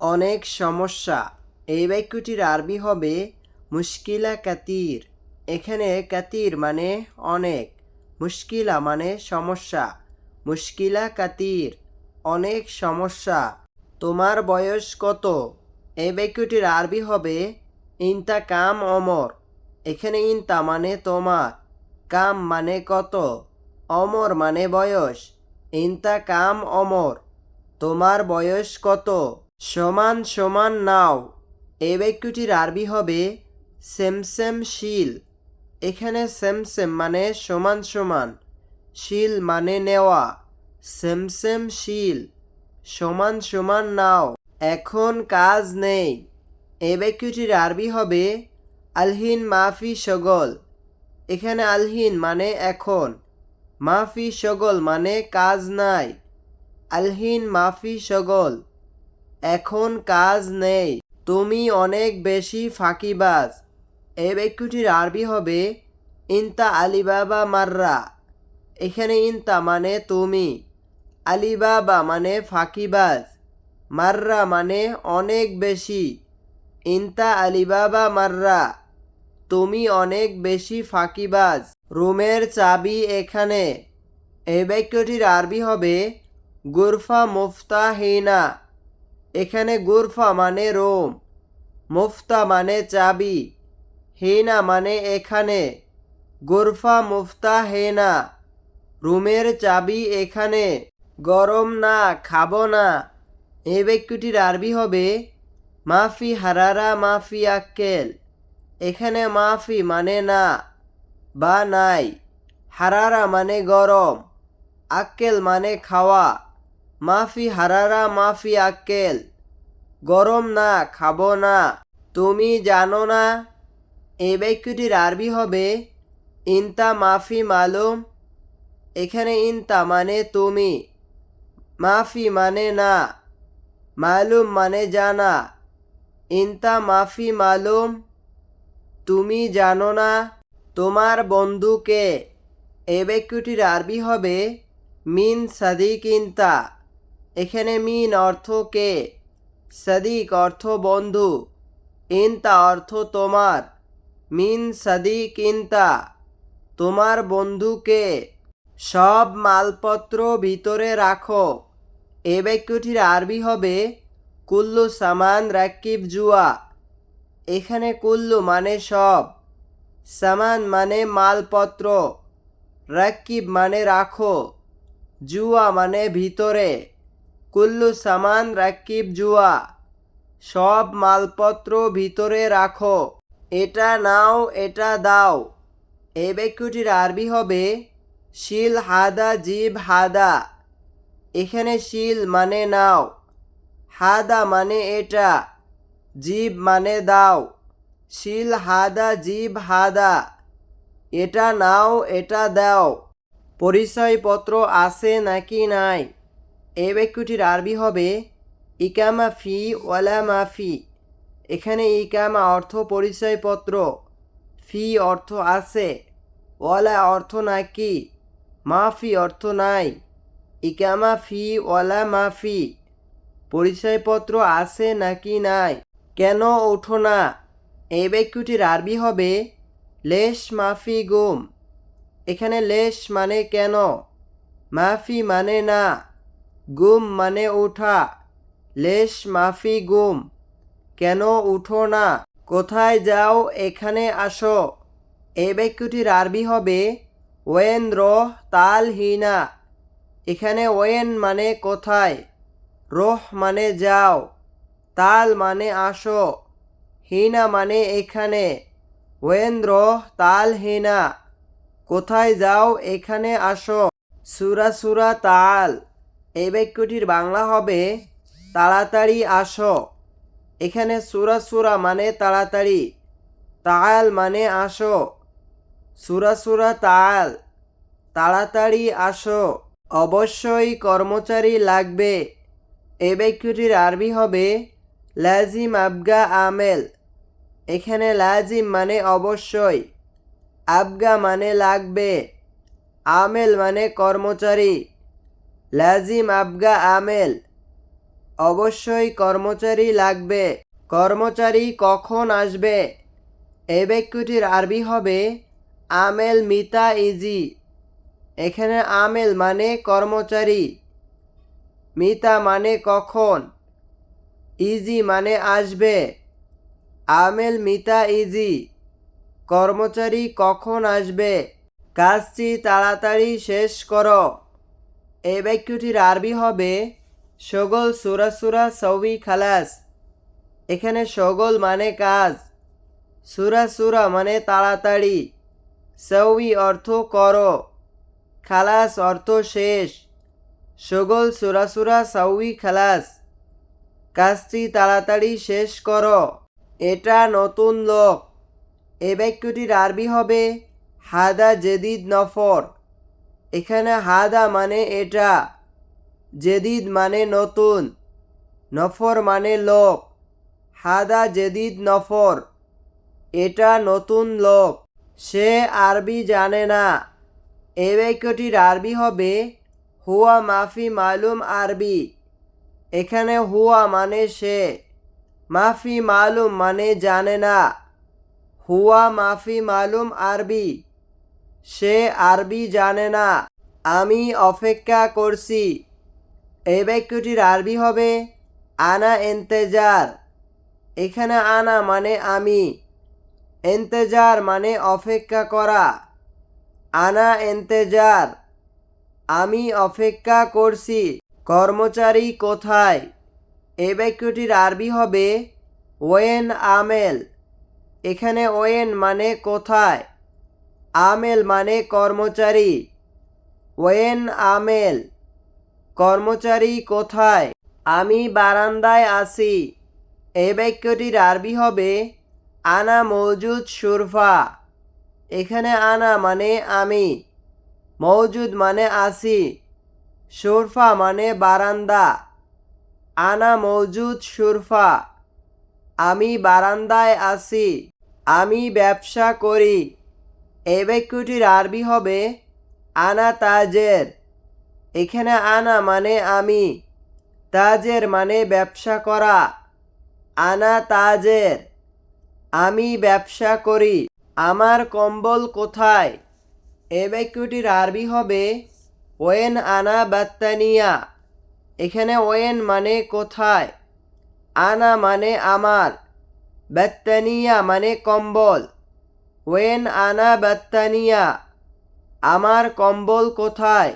অনেক সমস্যা। এই বাক্যটির আরবি হবে মুশকিলা কাতির। এখানে কাতির মানে অনেক, মুশকিলা মানে সমস্যা। মুশকিলা কাতির, অনেক সমস্যা। তোমার বয়স কত? এই বাক্যটির আরবি হবে ইনতা কাম অমর। এখানে ইনতা মানে তোমার, কাম মানে কত? অমর মানে বয়স। ইনতা কাম অমর, তোমার বয়স কত? সমান সমান নাও। এই বাক্যটির আরবি হবে সেমসেম শিল। এখানে সেমসেম মানে সমান সমান। শিল মানে নেওয়া। সেমসেম শিল। সমান সমান নাও। এখন কাজ নেই। এই বাক্যটির আরবি হবে আলহিন মাফি সগল। এখানে আলহিন মানে এখন। মাফি সগল মানে কাজ নাই। আলহিন মাফি সগল। এখন কাজ নেই। তুমি অনেক বেশি ফাঁকিবাজ। এই বাক্যটির আরবি হবে, ইনতা আলিবাবা মাররা। এখানে ইনতা মানে তুমি, আলিবাবা মানে ফাঁকিবাজ। মাররা মানে অনেক বেশি, ইনতা আলিবাবা মাররা। তুমি অনেক বেশি ফাঁকিবাজ। রুমের চাবি এখানে। এই বাক্যটির আরবি হবে, গুরফা মুফতা হিনা এখানে গুরফা মানে রোম, মুফতা মানে চাবি, হেনা মানে এখানে, গুরফা, মুফতা, হেনা, রুমের চাবি এখানে, গরম না, খাব না এই বাক্যটির আরবি হবে, মাফি হারারা মাফি আক্কেল, এখানে মাফি মানে না বা নাই, হারারা মানে গরম, আক্কেল মানে খাওয়া। মাফি হারারা, মাফি আক্কেল। গরম না, খাব না। তুমি জানো না এই বাক্যটির আরবি হবে ইনতা মাফি মালুম। এখানে ইনতা মানে তুমি, মাফি মানে না, মালুম মানে জানা। ইনতা মাফি মালুম, তুমি জানো না, তোমার বন্ধুকে এই বাক্যটির আরবি হবে মিন সাদিক ইনতা। এখানে মিন অর্থ কে? সাদিক অর্থ বন্ধু। ইনতা অর্থ তোমার। মিন সাদিক ইনতা। তোমার বন্ধুকে সব মালপত্র ভিতরে রাখো। এ বাক্যটির আরবি হবে, কুল্লু সামান রাকিব জুয়া। এখানে কুল্লু মানে সব। সামান মানে মালপত্র। রাকিব মানে রাখো। জুয়া মানে ভিতরে। কুল্লু সামান রাকিব জুয়া। সব মালপত্র ভিতরে রাখো। এটা নাও, এটা দাও। এই বাক্যটির আরবি হবে, শিল হাদা জিব হাদা। এখানে শিল মানে নাও, হাদা মানে এটা, জীব মানে দাও। শিল হাদা জীব হাদা, এটা নাও, এটা দাও। পরিচয়পত্র আছে নাকি নাই? এই বাক্যটির আরবি হবে ইকামা ফি ওয়ালা মাফি এখানে ইকামা অর্থ পরিচয়পত্র, ফি অর্থ আছে, ওয়ালা অর্থ নাকি মাফি অর্থ নাই, ইকামা ফি ওয়ালা মাফি পরিচয়পত্র আছে নাকি নাই? কেন ওঠো না? এই বাক্যটির আরবি হবে লেশ মাফি গুম। এখানে লেশ মানে কেন? মাফি মানে না। গুম মানে ওঠা লেশ মাফি গুম। কেন উঠো না? কোথায় যাও, এখানে আসো। এই বাক্যটির আরবি হবে, ওয়েন রহ তাল হিনা। এখানে ওয়েন মানে কোথায়? রোহ মানে যাও। তাল মানে আসো। হিনা মানে এখানে। ওয়েন রহ তাল হিনা। কোথায় যাও, এখানে আসো। সুরা সুরা তাল। এই বাক্যটির বাংলা হবে, তাড়াতাড়ি আসো। এখানে সুরা সুরা মানে তাড়াতাড়ি তাল মানে আসো। সুরা সুরা তাল তাড়াতাড়ি আসো। অবশ্যই কর্মচারী লাগবে। এ বাক্যটির আরবি হবে, লাজিম আবগা আমেল। এখানে লাজিম মানে অবশ্যই, আবগা মানে লাগবে, আমেল মানে কর্মচারী। লাজিম আবগা আমেল। অবশ্যই কর্মচারী লাগবে। কর্মচারী কখন আসবে? এই বাক্যটির আরবি হবে আমেল মিতা ইজি। এখানে আমেল মানে কর্মচারী। মিতা মানে কখন? ইজি মানে আসবে। আমেল মিতা ইজি। কর্মচারী কখন আসবে? কাজটি তাড়াতাড়ি শেষ করো। এই বাক্যটির আরবি হবে। সগল সুরা সুরা সৌবি খালাস। এখানে সগল মানে কাজ। সুরা সুরা মানে তাড়াতাড়ি। সৌবি অর্থ করো। খালাস অর্থ শেষ। সগল সুরা সুরা সৌবি খালাস। কাজটি তাড়াতাড়ি শেষ করো। এটা নতুন লোক। এ বাক্যটির আরবি হবে। হাদা জেদিদ নফর। এখানে হাদা মানে এটা, জেদিদ মানে নতুন, নফর মানে লোক, হাদা জেদিদ নফর, এটা নতুন লোক। সে আরবি জানে না। এ বাক্যটির আরবি হবে, হুয়া মাফি মালুম আরবি। এখানে হুয়া মানে সে, মাফি মালুম মানে জানে না। হুয়া মাফি মালুম আরবি। সে আরবি জানে না। আমি অপেক্ষা করছি। এই বাক্যটির আরবি হবে আনা এন্তেজার। এখানে আনা মানে আমি। এন্তেজার মানে অপেক্ষা করা। আনা এন্তেজার। আমি অপেক্ষা করছি। কর্মচারী কোথায়? এই বাক্যটির আরবি হবে ওয়েন আমেল। এখানে ওয়েন মানে কোথায়? আমেল মানে কর্মচারী। ওয়েন আমেল, কর্মচারী কোথায়? আমি বারান্দায় আছি। এই বাক্যটির আরবি হবে, আনা মৌজুদ সুরফা। এখানে আনা মানে আমি মৌজুদ মানে আসি, সুরফা মানে বারান্দা। আনা মৌজুদ সুরফা, আমি বারান্দায় আছি, আমি ব্যবসা করি। এই বাক্যটির আরবি হবে আনা তাজের এখানে আনা মানে আমি, তাজের মানে ব্যবসা করা। আনা তাজের আমি ব্যবসা করি। আমার কম্বল কোথায়? এ বাক্যটির আরবি হবে ওয়েন আনা বাত্তানিয়া। এখানে ওয়েন মানে কোথায়? আনা মানে আমার। বাত্তানিয়া মানে কম্বল। ওয়েন আনা বাত্তানিয়া, আমার কম্বল কোথায়?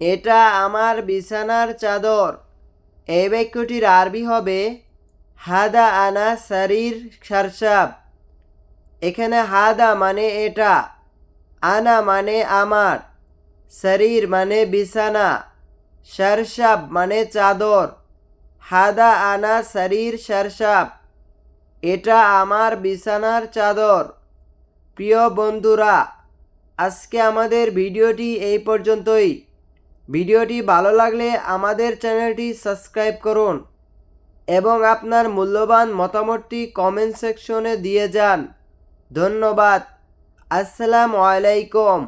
এটা আমার বিছানার চাদর। এই বাক্যটির আরবি হবে, হাদা আনা শরীর সারসাব। এখানে হাদা মানে এটা, আনা মানে আমার শরীর মানে বিছানা, সারসাব মানে চাদর। হাদা আনা শরীর সারসাব, এটা আমার বিছানার চাদর। প্রিয় বন্ধুরা, আজকে আমাদের ভিডিওটি এই পর্যন্তই। ভিডিওটি ভালো লাগলে আমাদের চ্যানেলটি সাবস্ক্রাইব করুন এবং আপনার মূল্যবান মতামতটি কমেন্ট সেকশনে দিয়ে যান। ধন্যবাদ। আসসালামু আলাইকুম।